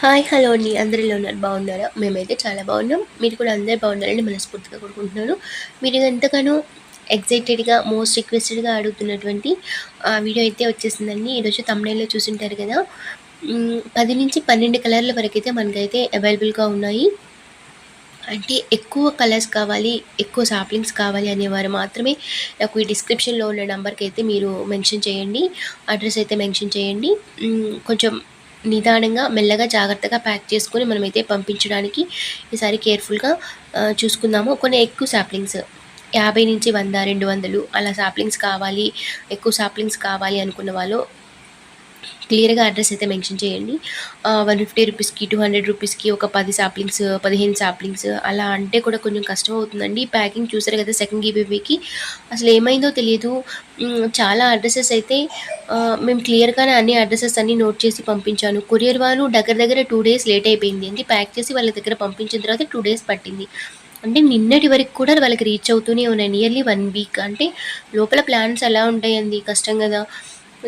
Hi hello అండి. అందరిలో ఉన్నారు బాగున్నారా? మేమైతే చాలా బాగున్నాం. మీరు కూడా అందరు బాగున్నారని మనస్ఫూర్తిగా కోరుకుంటున్నాను. మీరు ఎంతగానో ఎగ్జైటెడ్గా మోస్ట్ రిక్వెస్టెడ్గా అడుగుతున్నటువంటి వీడియో అయితే వచ్చేసిందండి. ఈరోజు తమిళలో చూసింటారు కదా. పది నుంచి పన్నెండు కలర్ల వరకు అయితే మనకైతే అవైలబుల్గా ఉన్నాయి. అంటే ఎక్కువ కలర్స్ కావాలి ఎక్కువ సాప్లింగ్స్ కావాలి అనేవారు మాత్రమే నాకు ఈ డిస్క్రిప్షన్లో ఉన్న నెంబర్కి అయితే మీరు మెన్షన్ చేయండి. అడ్రస్ అయితే మెన్షన్ చేయండి. కొంచెం నిదానంగా మెల్లగా జాగ్రత్తగా ప్యాక్ చేసుకొని మనమైతే పంపించడానికి ఈసారి కేర్ఫుల్గా చూసుకుందాము. కొన్ని ఎక్కువ సాప్లింగ్స్ యాభై నుంచి వంద రెండు వందలు అలా సాప్లింగ్స్ కావాలి ఎక్కువ సాప్లింగ్స్ కావాలి అనుకున్న వాళ్ళు క్లియర్గా అడ్రస్ అయితే మెన్షన్ చేయండి. వన్ ఫిఫ్టీ రూపీస్కి టూ హండ్రెడ్ రూపీస్కి ఒక పది సాప్లింగ్స్ పదిహేను సాప్లింగ్స్ అలా అంటే కూడా కొంచెం కష్టం అవుతుందండి ప్యాకింగ్ చూసారు కదా సెకండ్ గివేకి అసలు ఏమైందో తెలియదు. చాలా అడ్రసెస్ అయితే మేము క్లియర్గానే అన్ని అడ్రసెస్ అన్ని నోట్ చేసి పంపించాను. కొరియర్ వాళ్ళు దగ్గర దగ్గర టూ డేస్ లేట్ అయిపోయింది. అండి ప్యాక్ చేసి వాళ్ళ దగ్గర పంపించిన తర్వాత టూ డేస్ పట్టింది. అంటే నిన్నటి వరకు కూడా వాళ్ళకి రీచ్ అవుతూనే ఉన్నాయి. నియర్లీ వన్ వీక్ అంటే లోపల ప్లాన్స్ ఎలా ఉంటాయండి కష్టం కదా.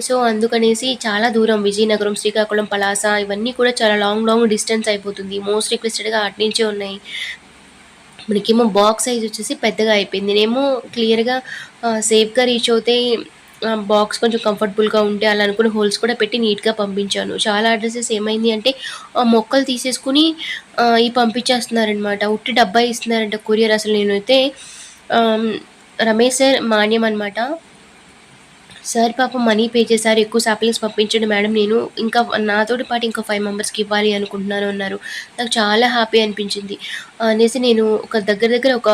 సో అందుకనేసి చాలా దూరం. విజయనగరం శ్రీకాకుళం పలాస ఇవన్నీ కూడా చాలా లాంగ్ లాంగ్ డిస్టెన్స్ అయిపోతుంది. మోస్ట్ రిక్వెస్టెడ్గా అటు నుంచే ఉన్నాయి. మనకేమో బాక్స్ సైజ్ వచ్చేసి పెద్దగా అయిపోయింది. నేనేమో క్లియర్గా సేఫ్గా రీచ్ అవుతే బాక్స్ కొంచెం కంఫర్టబుల్గా ఉంటే అలా అనుకుని హోల్స్ కూడా పెట్టి నీట్గా పంపించాను. చాలా అడ్రసెస్ ఏమైంది అంటే ఆ మొక్కలు తీసేసుకుని ఈ పంపించేస్తున్నారనమాట ఉట్టి డబ్బా ఇస్తున్నారంట కొరియర్ అసలు నేనైతే. రమేష్ సార్ మాన్యం అనమాట సార్ పాపం మనీ పే చేశారు ఎక్కువ సాప్లింగ్స్ పంపించండి మేడం నేను ఇంకా నాతోటి పాటు ఇంకా ఫైవ్ మెంబర్స్కి ఇవ్వాలి అనుకుంటున్నాను అన్నారు. నాకు చాలా హ్యాపీ అనిపించింది. అనేసి నేను ఒక దగ్గర దగ్గర ఒక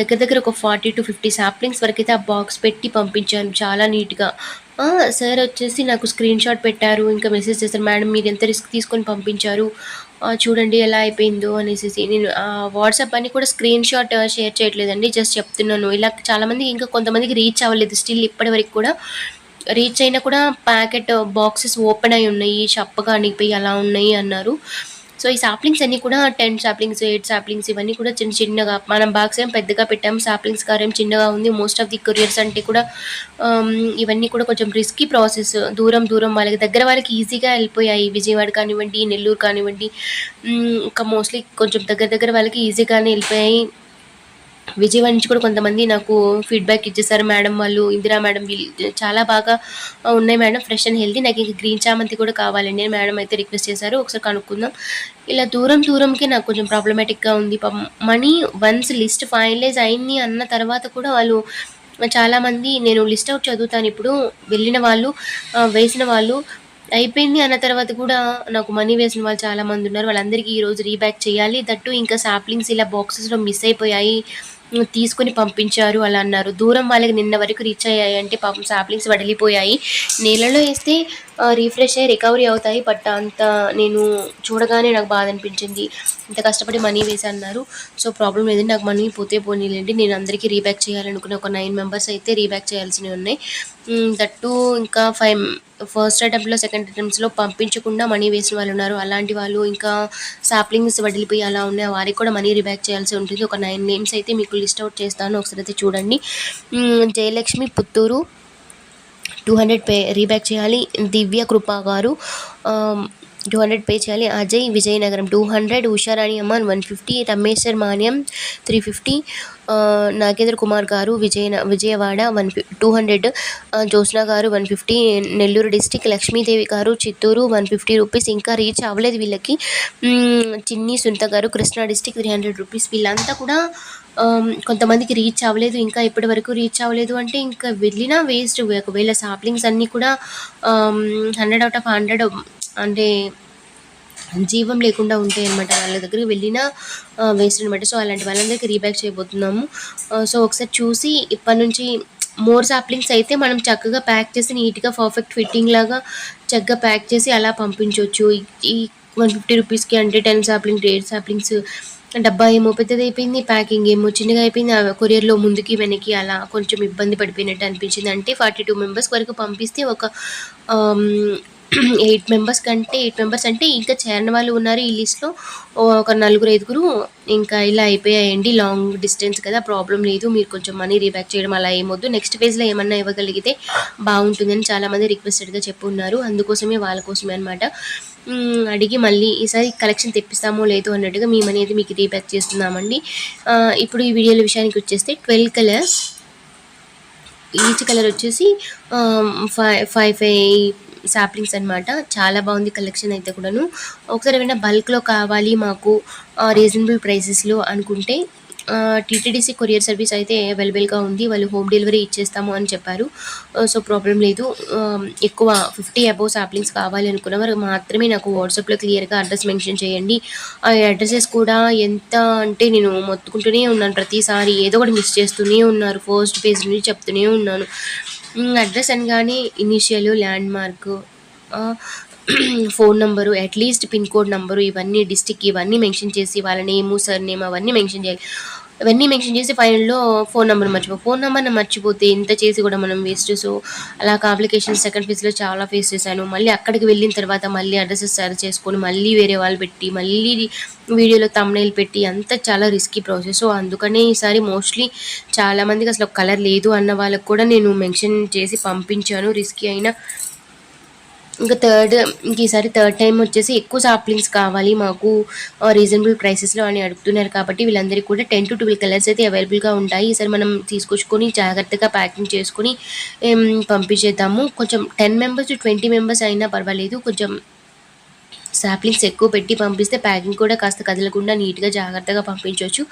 దగ్గర దగ్గర ఒక ఫార్టీ టు ఫిఫ్టీ సాప్లింగ్స్ వరకు అయితే ఆ బాక్స్ పెట్టి పంపించాను. చాలా నీట్గా. సార్ వచ్చేసి నాకు స్క్రీన్ షాట్ పెట్టారు ఇంకా మెసేజ్ చేశారు. మేడం మీరు ఎంత రిస్క్ తీసుకొని పంపించారు? చూడండి ఎలా అయిపోయిందో అనేసి నేను వాట్సాప్ అని కూడా స్క్రీన్ షాట్ షేర్ చేయట్లేదండి. జస్ట్ చెప్తున్నాను. ఇలా చాలామంది ఇంకా కొంతమందికి రీచ్ అవ్వలేదు. స్టిల్ ఇప్పటి వరకు కూడా రీచ్ అయినా కూడా ప్యాకెట్ బాక్సెస్ ఓపెన్ అయి ఉన్నాయి. చప్పగా అణిగిపోయి అలా ఉన్నాయి అన్నారు. సో ఈ సాప్లింగ్స్ అన్నీ కూడా టెన్ సాప్లింగ్స్ ఎయిట్ సాప్లింగ్స్ ఇవన్నీ కూడా చిన్న చిన్నగా మనం బాక్స్ ఏం పెద్దగా పెట్టాం సాప్లింగ్స్ కారేం చిన్నగా ఉంది. మోస్ట్ ఆఫ్ ది కొరియర్స్ అంటే కూడా um, ఇవన్నీ కూడా కొంచెం రిస్కీ ప్రాసెస్ దూరం దూరం వాళ్ళకి దగ్గర వాళ్ళకి ఈజీగా వెళ్ళిపోయాయి. విజయవాడ కానివ్వండి నెల్లూరు కానివ్వండి. ఇంకా మోస్ట్లీ కొంచెం దగ్గర దగ్గర వాళ్ళకి ఈజీగానే వెళ్ళిపోయాయి. విజయవాడ నుంచి కూడా కొంతమంది నాకు ఫీడ్బ్యాక్ ఇచ్చేసారు. మేడం వాళ్ళు ఇందిరా మేడం వీళ్ళు చాలా బాగా ఉన్నాయి మేడం ఫ్రెష్ అండ్ హెల్తీ నాకు ఇంకా గ్రీన్ చామంతి కూడా కావాలండి అని మేడం అయితే రిక్వెస్ట్ చేశారు. ఒకసారి కనుక్కుందాం. ఇలా దూరం దూరంకి నాకు కొంచెం ప్రాబ్లమేటిక్గా ఉంది. మనీ వన్స్ లిస్ట్ ఫైనలైజ్ అయింది అన్న తర్వాత కూడా వాళ్ళు చాలామంది నేను లిస్ట్ అవుట్ చదువుతాను ఇప్పుడు వెళ్ళిన వాళ్ళు వేసిన వాళ్ళు అయిపోయింది అన్న తర్వాత కూడా నాకు మనీ వేసిన వాళ్ళు చాలామంది ఉన్నారు. వాళ్ళందరికీ ఈరోజు రీబ్యాక్ చేయాలి. దట్టు ఇంకా సాప్లింగ్స్ ఇలా బాక్సెస్లో మిస్ అయిపోయాయి. తీసుకొని పంపించారు అలా అన్నారు. దూరం వాళ్ళకి నిన్న వరకు రీచ్ అయ్యాయి అంటే పాపం సాప్లింగ్స్ వడిలిపోయాయి. నీళ్ళలో వేస్తే రీఫ్రెష్ అయ్యి రికవరీ అవుతాయి. బట్ అంత నేను చూడగానే నాకు బాధ అనిపించింది. ఇంత కష్టపడి మనీ వేసి అన్నారు సో ప్రాబ్లం లేదండి నాకు మనీ పోతే పోనీలేండి. నేను అందరికీ రీబ్యాక్ చేయాలనుకున్న ఒక నైన్ మెంబర్స్ అయితే రీబ్యాక్ చేయాల్సినవి ఉన్నాయి. దట్టు ఇంకా ఫైవ్ ఫస్ట్ అటెంప్ట్లో సెకండ్ అటెంప్ట్స్లో పంపించకుండా మనీ వేసిన వాళ్ళు ఉన్నారు. అలాంటి వాళ్ళు ఇంకా సాప్లింగ్స్ వడిలిపోయి అలా ఉన్నాయి. వారికి కూడా మనీ రీబ్యాక్ చేయాల్సి ఉంటుంది. ఒక నైన్ నేమ్స్ అయితే మీకు లిస్ట్ అవుట్ చేస్తాను. ఒకసారి అయితే చూడండి. Jayalakshmi Puttur two hundred pay రీబ్యాక్ చేయాలి. దివ్య కృపా గారు టూ హండ్రెడ్ పే చేయాలి. Ajay Vizianagaram two hundred. Usharani Amman one fifty. Rameshwar Manyam three fifty. Nagendra Kumar గారు Vijaya Vijayawada one two hundred Jyotsna గారు one fifty Nellore district Lakshmidevi గారు Chittoor one fifty rupees ఇంకా reach అవ్వలేదు వీళ్ళకి. చిన్ని సునీత గారు Krishna district three hundred rupees. వీళ్ళంతా కూడా కొంతమందికి రీచ్ అవ్వలేదు ఇంకా ఇప్పటి వరకు రీచ్ అవ్వలేదు అంటే ఇంకా వెళ్ళినా వేస్ట్. ఒకవేళ సాప్లింగ్స్ అన్నీ కూడా హండ్రెడ్ అవుట్ ఆఫ్ హండ్రెడ్ అంటే జీవం లేకుండా ఉంటాయి అనమాట వాళ్ళ దగ్గరికి వెళ్ళినా వేస్ట్ అనమాట సో అలాంటి వాళ్ళందరికీ రీబ్యాక్ చేయబోతున్నాము. సో ఒకసారి చూసి ఇప్పటి నుంచి మోర్ సాప్లింగ్స్ అయితే మనం చక్కగా ప్యాక్ చేసి నీట్గా పర్ఫెక్ట్ ఫిట్టింగ్ లాగా చక్కగా ప్యాక్ చేసి అలా పంపించవచ్చు ఈ వన్ ఫిఫ్టీ రూపీస్కి అంటే టెన్ సాప్లింగ్ ఎయిట్ సాప్లింగ్స్ డబ్బా ఏమో పెద్దది అయిపోయింది ప్యాకింగ్ ఏమో చిన్నగా అయిపోయింది. ఆ కొరియర్లో ముందుకి వెనక్కి అలా కొంచెం ఇబ్బంది పడిపోయినట్టు అనిపించింది. అంటే ఫార్టీ టూ మెంబర్స్ వరకు పంపిస్తే ఒక ఎయిట్ మెంబర్స్ కంటే ఎయిట్ మెంబర్స్ అంటే ఇంకా చేరిన వాళ్ళు ఉన్నారు ఈ లిస్ట్లో ఒక నలుగురు ఐదుగురు ఇంకా ఇలా అయిపోయాయండి. లాంగ్ డిస్టెన్స్ కదా ప్రాబ్లం లేదు. మీరు కొంచెం మనీ రీబ్యాక్ చేయడం అలా ఏమొద్దు నెక్స్ట్ ఫేజ్లో ఏమన్నా ఇవ్వగలిగితే బాగుంటుందని చాలామంది రిక్వెస్టెడ్గా చెప్పున్నారు అందుకోసమే వాళ్ళ కోసమే అనమాట అడిగి మళ్ళీ ఈసారి కలెక్షన్ తెప్పిస్తామో లేదో అన్నట్టుగా మేము అనేది మీకు రీబ్యాక్ చేస్తున్నామండి. ఇప్పుడు ఈ వీడియోల విషయానికి వచ్చేస్తే ట్వెల్వ్ కలర్స్ ఈచ్ కలర్ వచ్చేసి ఫైవ్ ఫైవ్ ఫైవ్ సాప్లింగ్స్ అనమాట చాలా బాగుంది కలెక్షన్ అయితే కూడాను. ఒకసారి ఏమైనా బల్క్లో కావాలి మాకు రీజనబుల్ ప్రైసెస్లో అనుకుంటే టీటీడీసీ కొరియర్ సర్వీస్ అయితే అవైలబుల్గా ఉంది. వాళ్ళు హోమ్ డెలివరీ ఇచ్చేస్తాము అని చెప్పారు. సో ప్రాబ్లం లేదు. ఎక్కువ ఫిఫ్టీ అబోవ్ సాప్లింగ్స్ కావాలి అనుకున్న వారు మాత్రమే నాకు వాట్సాప్లో క్లియర్గా అడ్రస్ మెన్షన్ చేయండి. ఆ అడ్రసెస్ కూడా ఎంత అంటే నేను మొత్తుకుంటూనే ఉన్నాను. ప్రతిసారి ఏదో ఒకటి మిస్ చేస్తూనే ఉన్నారు. ఫస్ట్ పేజ్ నుంచి చెప్తూనే ఉన్నాను. అడ్రస్ అనగానే initial landmark phone number at least pin code number ఇవన్నీ డిస్టిక్ ఇవన్నీ మెన్షన్ చేసి వాళ్ళ నేము సర్ నేమ్ అవన్నీ మెన్షన్ చేయాలి. ఇవన్నీ మెన్షన్ చేసి ఫైనల్లో ఫోన్ నెంబర్ మర్చిపో ఫోన్ నెంబర్ని మర్చిపోతే ఇంత చేసి కూడా మనం వేస్ట్. సో అలా కాంప్లికేషన్ సెకండ్ ఫేజ్లో చాలా ఫేస్ చేశాను. మళ్ళీ అక్కడికి వెళ్ళిన తర్వాత మళ్ళీ అడ్రసెస్ సర్చ్ చేసుకొని మళ్ళీ వేరే వాళ్ళు పెట్టి మళ్ళీ వీడియోలో తమ్నైల్ పెట్టి అంతా చాలా రిస్కీ ప్రాసెస్ సో అందుకనే ఈసారి మోస్ట్లీ చాలామందికి అసలు కలర్ లేదు అన్న వాళ్ళకు కూడా నేను మెన్షన్ చేసి పంపించాను. రిస్కీ అయినా ఇంకా థర్డ్ ఇంక ఈసారి థర్డ్ టైం వచ్చేసి ఎక్కువ సాప్లింగ్స్ కావాలి మాకు రీజనబుల్ ప్రైసెస్లో అని అడుగుతున్నారు కాబట్టి వీళ్ళందరికీ కూడా టెన్ టు ట్వెల్వ్ కలర్స్ అయితే అవైలబుల్గా ఉంటాయి. ఈసారి మనం తీసుకొచ్చుకొని జాగ్రత్తగా ప్యాకింగ్ చేసుకొని పంపించేద్దాము. కొంచెం టెన్ మెంబర్స్ ట్వంటీ మెంబర్స్ అయినా పర్వాలేదు. కొంచెం సాప్లింగ్స్ ఎక్కువ పెట్టి పంపిస్తే ప్యాకింగ్ కూడా కాస్త కదలకుండా నీట్గా జాగ్రత్తగా పంపించవచ్చు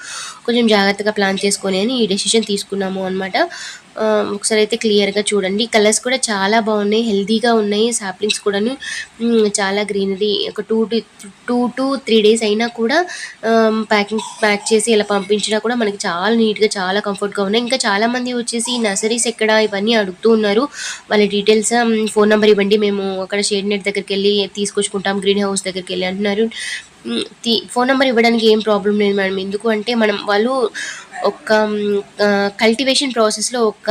కొంచెం జాగ్రత్తగా ప్లాన్ చేసుకొని అని ఈ డెసిషన్ తీసుకున్నాము అనమాట ఒకసారి అయితే క్లియర్గా చూడండి. కలర్స్ కూడా చాలా బాగున్నాయి. హెల్తీగా ఉన్నాయి. సాప్లింగ్స్ కూడాను చాలా గ్రీనరీ ఒక two two two to three days అయినా కూడా ప్యాకింగ్ ప్యాక్ చేసి ఇలా పంపించినా కూడా మనకి చాలా నీట్గా చాలా కంఫర్ట్గా ఉన్నాయి. ఇంకా చాలామంది వచ్చేసి నర్సరీస్ ఎక్కడ ఇవన్నీ అడుగుతూ ఉన్నారు. వాళ్ళ డీటెయిల్స్ ఫోన్ నెంబర్ ఇవ్వండి. మేము అక్కడ షేడ్ నెట్ దగ్గరికి వెళ్ళి తీసుకొచ్చుకుంటాం. గ్రీన్ హౌస్ దగ్గరికి వెళ్ళి అంటున్నారు. తీ- ఫోన్ నెంబర్ ఇవ్వడానికి ఏం ప్రాబ్లం లేదు మేడం ఎందుకు అంటే మనం వాళ్ళు ఒక కల్టివేషన్ ప్రాసెస్లో ఒక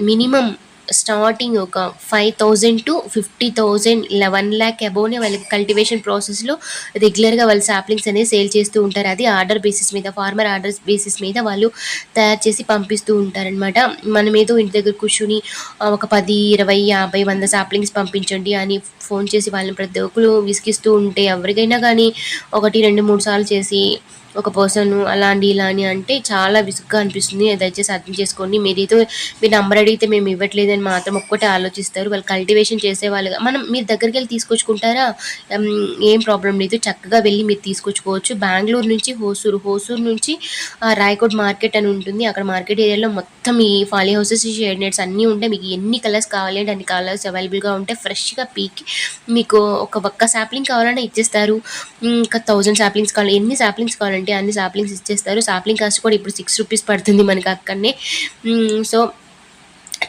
మినిమం స్టార్టింగ్ ఒక five thousand to fifty thousand ఇలా వన్ ల్యాక్ అబోవ్నే వాళ్ళకి కల్టివేషన్ ప్రాసెస్లో రెగ్యులర్గా వాళ్ళు సాప్లింగ్స్ అనేది సేల్ చేస్తూ ఉంటారు. అది ఆర్డర్ బేసిస్ మీద ఫార్మర్ ఆర్డర్స్ బేసిస్ మీద వాళ్ళు తయారు చేసి పంపిస్తూ ఉంటారనమాట మనం ఏదో ఇంటి దగ్గర కూర్చుని ఒక పది ఇరవై యాభై వంద సాప్లింగ్స్ పంపించండి అని ఫోన్ చేసి వాళ్ళని ప్రతి ఒక్కరు విసిగిస్తూ ఉంటే ఎవరికైనా కానీ ఒకటి రెండు మూడు సార్లు చేసి ఒక పర్సన్ అలాంటి ఇలా అని అంటే చాలా విసుగ్గా అనిపిస్తుంది. దయచేసి అర్థం చేసుకోండి. మీరు ఏదో మీ నంబర్ అడిగితే మేము ఇవ్వట్లేదని మాత్రం ఒక్కటే ఆలోచిస్తారు. వాళ్ళు కల్టివేషన్ చేసే వాళ్ళుగా మనం మీరు దగ్గరికి వెళ్ళి తీసుకొచ్చుకుంటారా? ఏం ప్రాబ్లం లేదు. చక్కగా వెళ్ళి మీరు తీసుకొచ్చుకోవచ్చు. బెంగళూరు నుంచి హోసూరు హోసూరు నుంచి ఆ, రాయకోట్ మార్కెట్ అని ఉంటుంది. అక్కడ మార్కెట్ ఏరియాలో మొత్తం ఈ ఫాలీ హౌసెస్ షేడ్ నెట్స్ అన్నీ ఉంటాయి. మీకు ఎన్ని కలర్స్ కావాలంటే అన్ని కలర్స్ అవైలబుల్గా ఉంటాయి. ఫ్రెష్గా పీకి మీకు ఒక ఒక్క సాప్లింగ్ కావాలంటే ఇచ్చేస్తారు. ఇంకా థౌజండ్ సాప్లింగ్స్ కావాలి. ఎన్ని సాప్లింగ్స్ కావాలంటే అన్ని సాప్లింగ్స్ ఇచ్చేస్తారు. సాప్లింగ్ కాస్ట్ కూడా ఇప్పుడు సిక్స్ రూపీస్ పడుతుంది మనకి అక్కడనే. సో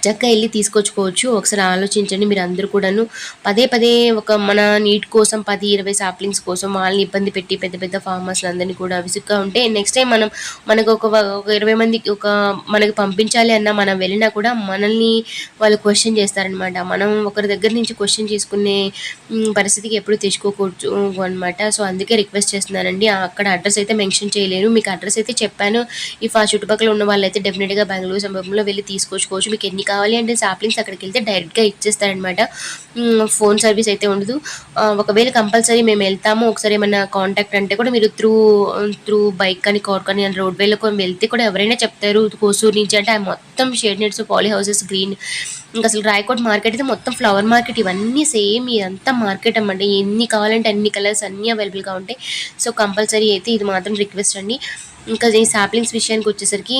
చక్కగా వెళ్ళి తీసుకొచ్చుకోవచ్చు. ఒకసారి ఆలోచించండి మీరు అందరూ కూడాను పదే పదే ఒక మన నీట్ కోసం పది ఇరవై సాప్లింగ్స్ కోసం వాళ్ళని ఇబ్బంది పెట్టి పెద్ద పెద్ద ఫార్మర్స్ అందరినీ కూడా విసుగ్గా ఉంటే నెక్స్ట్ టైం మనం మనకు ఒక ఒక ఇరవై మందికి ఒక మనకి పంపించాలి అన్న మనం వెళ్ళినా కూడా మనల్ని వాళ్ళు క్వశ్చన్ చేస్తారనమాట మనం ఒకరి దగ్గర నుంచి క్వశ్చన్ చేసుకునే పరిస్థితికి ఎప్పుడు తెచ్చుకోకూడదు అనమాట సో అందుకే రిక్వెస్ట్ చేస్తున్నానండి. అక్కడ అడ్రస్ అయితే మెన్షన్ చేయలేను. మీకు అడ్రస్ అయితే చెప్పాను. ఇఫ్ ఆ చుట్టుపక్కల ఉన్న వాళ్ళైతే డెఫినెట్గా బెంగళూరు సమీపంలో వెళ్ళి తీసుకొచ్చుకోవచ్చు. మీకు ఎన్ని కావాలి అంటే సాప్లింగ్స్ అక్కడికి వెళ్తే డైరెక్ట్గా ఇచ్చేస్తారనమాట ఫోన్ సర్వీస్ అయితే ఉండదు. ఒకవేళ కంపల్సరీ మేము వెళ్తాము ఒకసారి ఏమైనా కాంటాక్ట్ అంటే కూడా మీరు త్రూ త్రూ బైక్ కానీ కార్ కానీ రోడ్ వేలో వెళ్తే కూడా ఎవరైనా చెప్తారు కోసూరు నుంచి అంటే ఆ మొత్తం shade nets poly houses green ఇంకా అసలు రాయకోట్ మార్కెట్ అయితే మొత్తం ఫ్లవర్ మార్కెట్ ఇవన్నీ సేమ్ ఇదంతా మార్కెట్ అన్నమాట. ఎన్ని కావాలంటే అన్ని కలర్స్ అన్నీ అవైలబుల్గా ఉంటాయి. సో కంపల్సరీ అయితే ఇది మాత్రం రిక్వెస్ట్ అండి. ఇంకా ఈ సాప్లింగ్స్ విషయానికి వచ్చేసరికి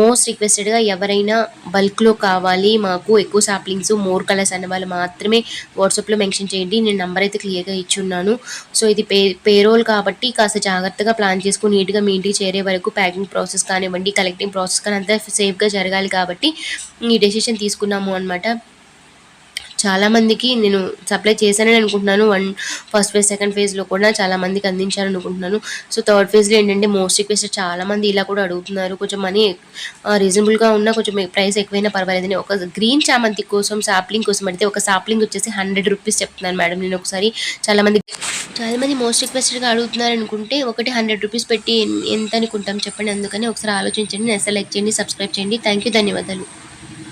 మోస్ట్ రిక్వెస్టెడ్గా ఎవరైనా బల్క్లో కావాలి మాకు ఎక్కువ సాప్లింగ్స్ మోర్ కలర్స్ అనే వాళ్ళు మాత్రమే వాట్సాప్లో మెన్షన్ చేయండి. నేను నెంబర్ అయితే క్లియర్గా ఇచ్చున్నాను. సో ఇది పే పేరోల్ కాబట్టి కాస్త జాగ్రత్తగా ప్లాన్ చేసుకుని నీట్గా మీ ఇంటికి చేరే వరకు ప్యాకింగ్ ప్రాసెస్ కానివ్వండి కలెక్టింగ్ ప్రాసెస్ కానీ అంతా సేఫ్గా జరగాలి కాబట్టి ఈ డెసిషన్ తీసుకున్నాము అనమాట చాలా మందికి నేను సప్లై చేశానని అనుకుంటున్నాను. వన్ ఫస్ట్ ఫేజ్ సెకండ్ ఫేజ్లో కూడా చాలా మందికి అందించాను అనుకుంటున్నాను. సో థర్డ్ ఫేజ్లో ఏంటంటే మోస్ట్ రిక్వెస్ట్ చాలా మంది ఇలా కూడా అడుగుతున్నారు. కొంచెం మనీ రీజనబుల్గా ఉన్నా కొంచెం ప్రైస్ ఎక్కువైనా పర్వాలేదని ఒక గ్రీన్ చామంతి కోసం సాప్లింగ్ కోసం అడిగితే ఒక సాప్లింగ్ వచ్చేసి హండ్రెడ్ రూపీస్ చెప్తున్నాను మేడం నేను ఒకసారి చాలా మంది చాలా మంది మోస్ట్ రిక్వెస్టెడ్గా అడుగుతున్నారు అనుకుంటే ఒకటి హండ్రెడ్ రూపీస్ పెట్టి ఎంత అనుకుంటాం చెప్పండి. అందుకని ఒకసారి ఆలోచించండి నెక్స్ట్ లైక్ చేయండి సబ్స్క్రైబ్ చేయండి. థ్యాంక్ యూ ధన్యవాదాలు.